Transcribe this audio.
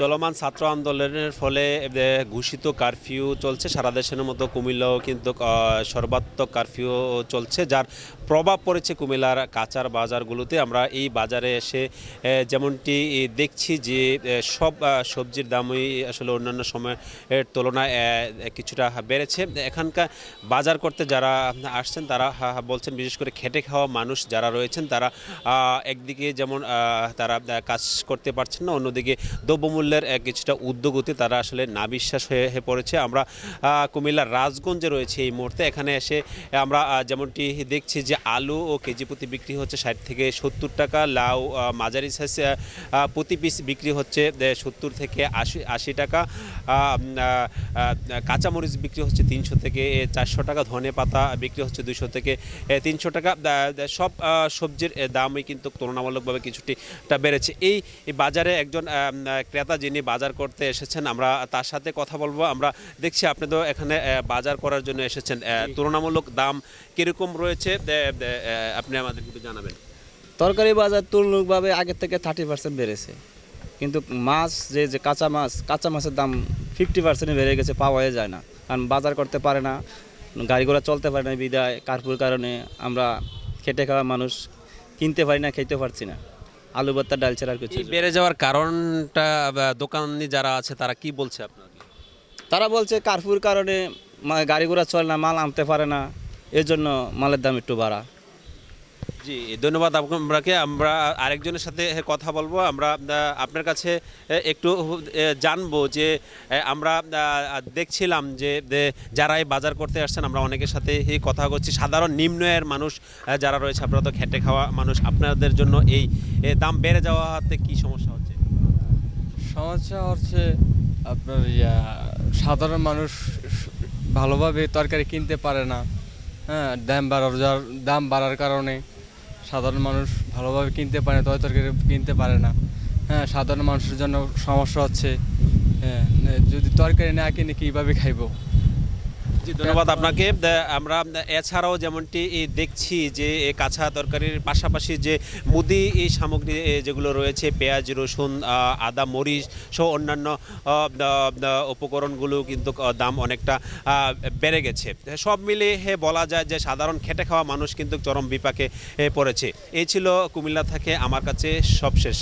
চলমান ছাত্র আন্দোলনের ফলে ঘোষিত কারফিউ চলছে। সারা দেশের মতো কুমিল্লাও কিন্তু সর্বাত্মক কারফিউ চলছে, যার প্রভাব পড়েছে কুমিল্লার কাঁচার বাজারগুলোতে। আমরা এই বাজারে এসে যেমনটি দেখছি যে সব সবজির দামই আসলে অন্যান্য সময়ের তুলনায় কিছুটা বেড়েছে। এখানকার বাজার করতে যারা আসছেন, তারা বলছেন, বিশেষ করে খেটে খাওয়া মানুষ যারা রয়েছেন, তারা একদিকে যেমন তারা কাজ করতে পারছেন না, অন্যদিকে দ্রব্যমূল্যের আহ, কিছুটা উদ্যোগতে তারা আসলে নাবিশ্বাস হয়ে হয়ে পড়েছে। আমরা কুমিল্লার রাজগঞ্জে রয়েছে এই মুহূর্তে। এখানে এসে আমরা যেমনটি দেখছি যে আলু ও কেজি প্রতি বিক্রি হচ্ছে ষাট থেকে সত্তর টাকা লাউ মাঝারি সাইজ প্রতি পিস বিক্রি হচ্ছে সত্তর থেকে আশি আশি টাকা। কাঁচামরিচ বিক্রি হচ্ছে তিনশো থেকে চারশো টাকা ধনে পাতা বিক্রি হচ্ছে দুশো থেকে তিনশো টাকা। সব সবজির দামই কিন্তু তুলনামূলকভাবে কিছুটা বেড়েছে। এই বাজারে একজন ক্রেতা যিনি বাজার করতে এসেছেন আমরা তার সাথে কথা বলব। আমরা দেখছি আপনি তো এখানে বাজার করার জন্য এসেছেন। তুলনামূলক দাম কীরকম রয়েছে? আপনি আমাদের একটু জানাবেন। তরকারি বাজার তুলনামূলকভাবে আগের থেকে থার্টি পার্সেন্ট বেড়েছে। কিন্তু মাছ যে যে কাঁচা মাছ কাঁচা মাছের দাম ফিফটি পার্সেন্ট বেড়ে গেছে পাওয়াই যায় না। কারণ বাজার করতে পারে না গাড়ি ঘোড়া চলতে পারে না বিদায় কার্পুর কারণে আমরা খেটে খাওয়া মানুষ কিনতে পারি না খেতে পারছি না। আলু ভর্তা ডাল ছাড়া আর কিছু বেড়ে যাওয়ার কারণটা দোকানি যারা আছে তারা কি বলছে আপনাকে? তারা বলছে কারফুর কারণে গাড়ি ঘোড়া চলে না মাল আনতে পারে না এর জন্য মালের দাম একটু বাড়া। জি, ধন্যবাদ আপনাকে। আমরা আরেকজনের সাথে কথা বলব। আমরা আপনার কাছে একটু জানব যে আমরা দেখছিলাম যে যারা বাজার করতে আসছেন, আমরা অনেকের সাথে কথা করছি সাধারণ নিম্ন আয়ের মানুষ যারা রয়েছে, আপনারা তো খেটে খাওয়া মানুষ, আপনাদের জন্য এই দাম বেড়ে যাওয়াতে কি সমস্যা হচ্ছে? সমস্যা হচ্ছে আপনার সাধারণ মানুষ ভালোভাবে তরকারি কিনতে পারে না। হ্যাঁ দাম বাড়ার দাম বাড়ার কারণে। সাধারণ মানুষ ভালোভাবে কিনতে পারে, তয় তরকারি কিনতে পারে না। হ্যাঁ সাধারণ মানুষের জন্য সমস্যা হচ্ছে হ্যাঁ যদি তরকারি না কিনে কীভাবে খাইবো? ধন্যবাদ আপনাকে। আমরা, এছাড়াও যেমনটি দেখছি যে কাঁচা তরকারির পাশাপাশি যে, মুদি সামগ্রী যেগুলো রয়েছে, পেঁয়াজ, রসুন আদা, মরিচ সহ অন্যান্য উপকরণগুলো কিন্তু দাম অনেকটা বেড়ে গেছে। সব মিলিয়ে হে, বলা যায় যে, সাধারণ খেটে খাওয়া মানুষ কিন্তু চরম বিপাকে পড়েছে। এই ছিল কুমিল্লা থেকে আমার কাছে সবশেষ।